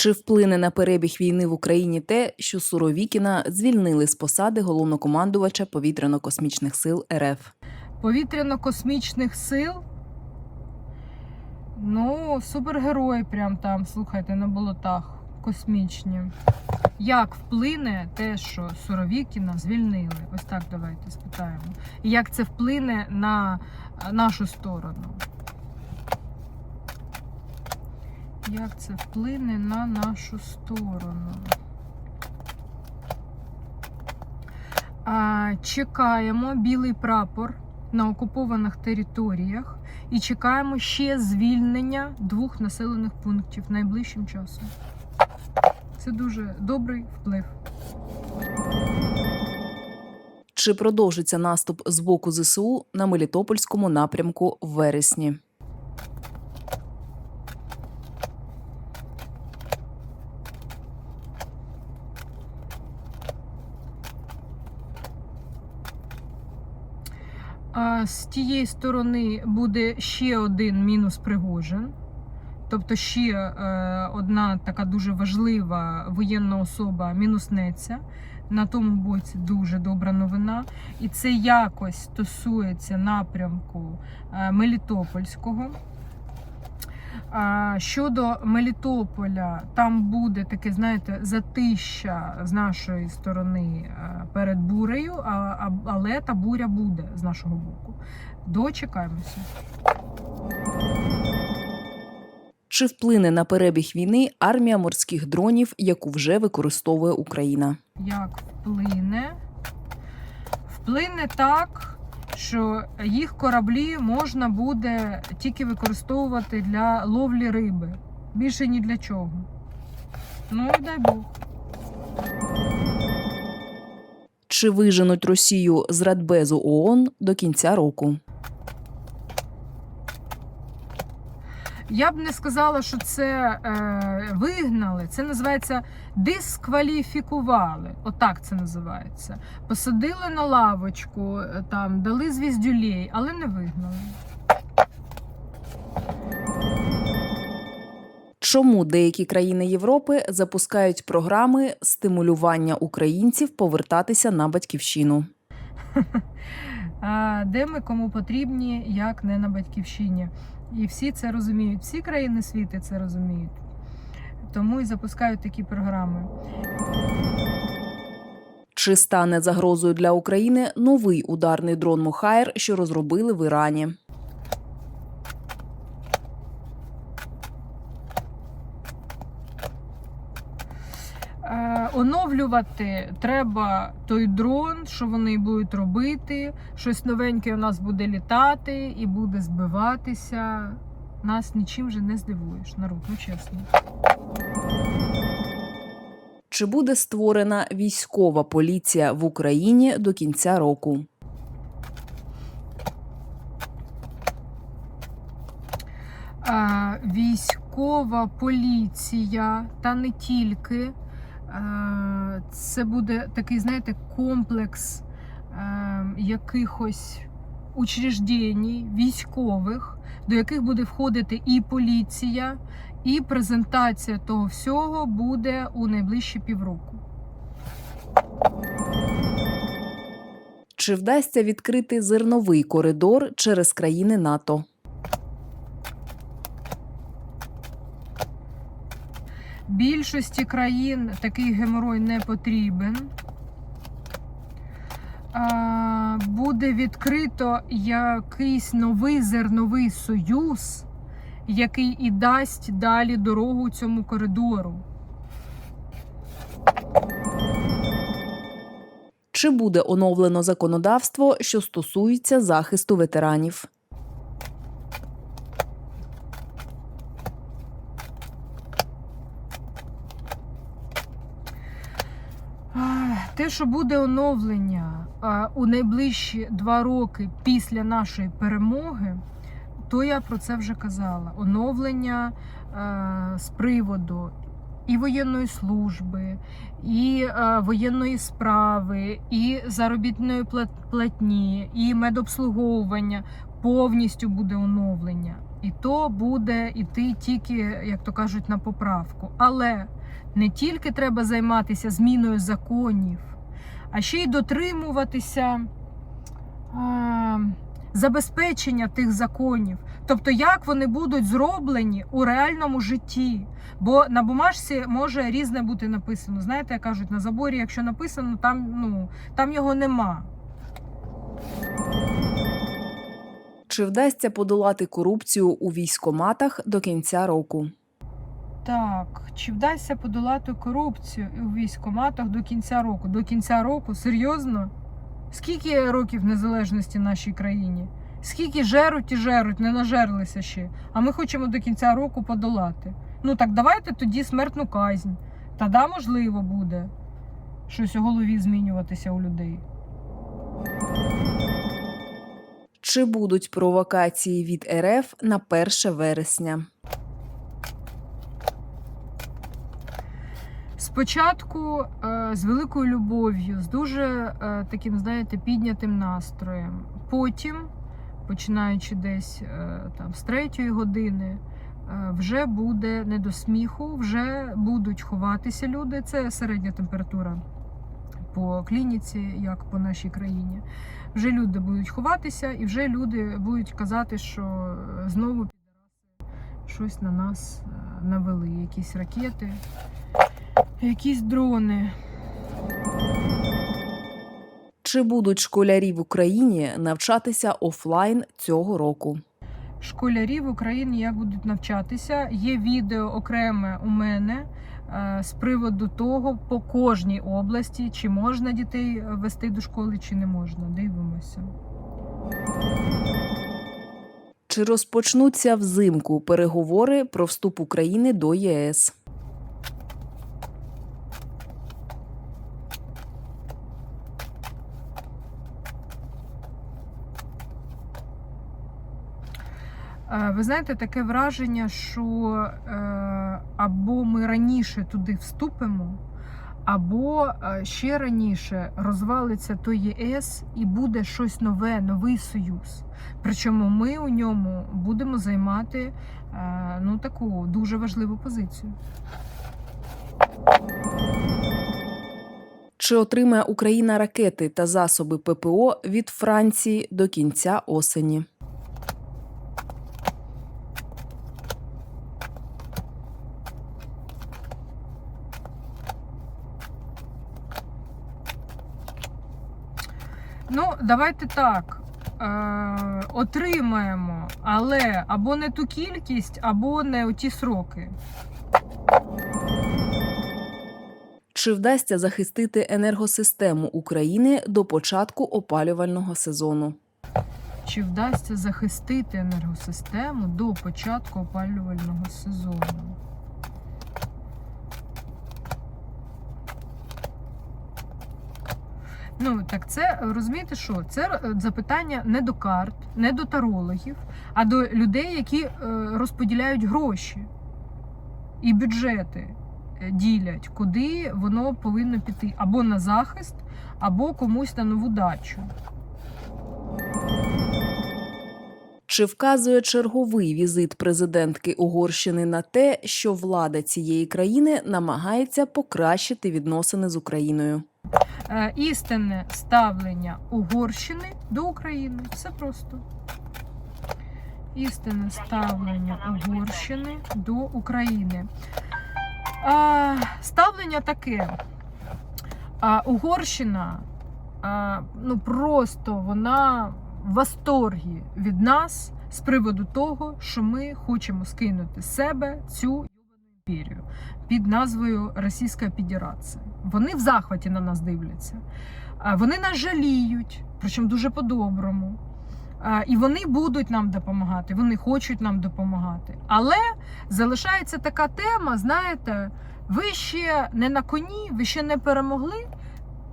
Чи вплине на перебіг війни в Україні те, що Суровікіна звільнили з посади головнокомандувача повітряно-космічних сил РФ? повітряно-космічних сил. Ну, супергерої прям там, слухайте, на болотах космічні. Як вплине те, що Суровікіна звільнили? Ось так давайте спитаємо. І як це вплине на нашу сторону? Як це вплине на нашу сторону? Чекаємо білий прапор на окупованих територіях і чекаємо ще звільнення двох населених пунктів найближчим часом. Це дуже добрий вплив. Чи продовжиться наступ з боку ЗСУ на Мелітопольському напрямку в вересні? З тієї сторони буде ще один мінус Пригожин. Тобто ще е, одна така дуже важлива воєнна особа мінуснеться. На тому боці дуже добра новина. І це якось стосується напрямку е, Мелітопольського. Щодо Мелітополя, там буде таке, знаєте, затища з нашої сторони е, перед бурею, але та буря буде з нашого боку. Дочекаємося. Чи вплине на перебіг війни армія морських дронів, яку вже використовує Україна? Як вплине? Вплине так, що їх кораблі можна буде тільки використовувати для ловлі риби. Більше ні для чого. Ну і дай Бог. Чи виженуть Росію з Радбезу ООН до кінця року? Я б не сказала, що це е, вигнали. Це називається дискваліфікували. Отак це називається. Посадили на лавочку, е, там дали звіздюлей, але не вигнали. Чому деякі країни Європи запускають програми стимулювання українців повертатися на батьківщину? Де ми кому потрібні, як не на батьківщині. І всі це розуміють. Всі країни світу це розуміють. Тому і запускають такі програми. Чи стане загрозою для України новий ударний дрон Мухаєр, що розробили в Ірані? Оновлювати треба той дрон, що вони будуть робити. Щось новеньке у нас буде літати і буде збиватися. Нас нічим вже не здивуєш, народ, ну чесно. Чи буде створена військова поліція в Україні до кінця року? Е, військова поліція, та не тільки. Е, Це буде такий, знаєте, комплекс е, якихось учреждень військових, до яких буде входити і поліція, і презентація того всього буде у найближчі півроку. Чи вдасться відкрити зерновий коридор через країни НАТО? Більшості країн такий геморой не потрібен. Буде відкрито якийсь новий зерновий союз, який і дасть далі дорогу цьому коридору. Чи буде оновлено законодавство, що стосується захисту ветеранів? Що буде оновлення у найближчі два роки після нашої перемоги, то я про це вже казала. Оновлення з приводу і воєнної служби, і е, воєнної справи, і заробітної платні, і медобслуговування повністю буде оновлення. І то буде іти тільки, як то кажуть, на поправку. Але не тільки треба займатися зміною законів, а ще й дотримуватися е, забезпечення тих законів. Тобто, як вони будуть зроблені у реальному житті. Бо на бумажці може різне бути написано. Знаєте, як кажуть, на заборі, якщо написано, там, ну, там його нема. Чи вдасться подолати корупцію у військоматах до кінця року? Так, чи вдасться подолати корупцію у військкоматах до кінця року? До кінця року? Серйозно? Скільки років незалежності нашій країні? Скільки жеруть і жеруть, не нажерлися ще. А ми хочемо до кінця року подолати. Ну так давайте тоді смертну казнь. Тоді можливо буде щось у голові змінюватися у людей. Чи будуть провокації від РФ на 1 вересня? Спочатку е, з великою любов'ю, з дуже е, таким, знаєте, піднятим настроєм. Потім, починаючи десь е, там з третьої години, вже буде не до сміху, вже будуть ховатися люди. Це середня температура по клініці, як по нашій країні. Вже люди будуть ховатися, і вже люди будуть казати, що знову щось на нас навели, якісь ракети. Якісь дрони. Чи будуть школярі в Україні навчатися офлайн цього року? Школярі в Україні як будуть навчатися. Є відео окреме у мене е, з приводу того, по кожній області, чи можна дітей вести до школи, чи не можна. Дивимося. Чи розпочнуться взимку переговори про вступ України до ЄС? Ви знаєте, таке враження, що е, або ми раніше туди вступимо, або е, ще раніше розвалиться той ЄС і буде щось нове, новий союз. Причому ми у ньому будемо займати е, ну, таку дуже важливу позицію. Чи отримає Україна ракети та засоби ППО від Франції до кінця осені? Ну, давайте так. Е, отримаємо, але або не ту кількість, або не у ті сроки. Чи вдасться захистити енергосистему України до початку опалювального сезону? Чи вдасться захистити енергосистему до початку опалювального сезону? Ну так це розумієте, що це е, запитання не до карт, не до тарологів, а до людей, які е, розподіляють гроші і бюджети е, ділять, куди воно повинно піти або на захист, або комусь на нову дачу. Чи вказує черговий візит президентки Угорщини на те, що влада цієї країни намагається покращити відносини з Україною? Е, істинне ставлення Угорщини до України. Все просто. Істинне ставлення Угорщини до України. А, ставлення таке. А, Угорщина а, ну просто вона в восторгі від нас з приводу того, що ми хочемо скинути себе цю імперію під назвою Російська Федерація. Вони в захваті на нас дивляться. Вони нас жаліють, причому дуже по-доброму. І вони будуть нам допомагати, вони хочуть нам допомагати. Але залишається така тема, знаєте, ви ще не на коні, ви ще не перемогли.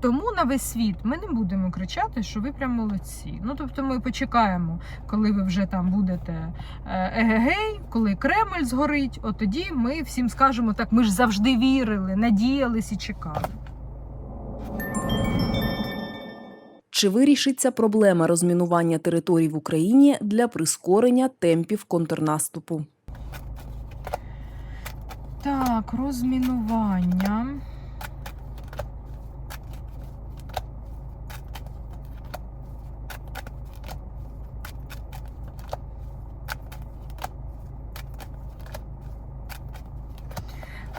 Тому на весь світ ми не будемо кричати, що ви прям молодці. Ну тобто ми почекаємо, коли ви вже там будете е, егегей, коли Кремль згорить, от тоді ми всім скажемо так: ми ж завжди вірили, надіялись і чекали. Чи вирішиться проблема розмінування територій в Україні для прискорення темпів контрнаступу? Так, розмінування.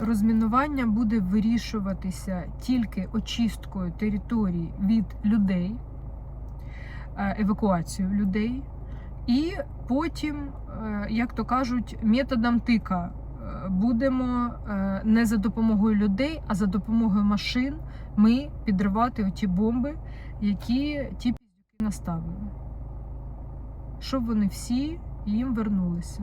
Розмінування буде вирішуватися тільки очисткою територій від людей, е, евакуацією людей, і потім, е, як то кажуть, методом тика е, будемо не за допомогою людей, а за допомогою машин ми підривати оті бомби, які ті піздюки наставили. Щоб вони всі їм вернулися.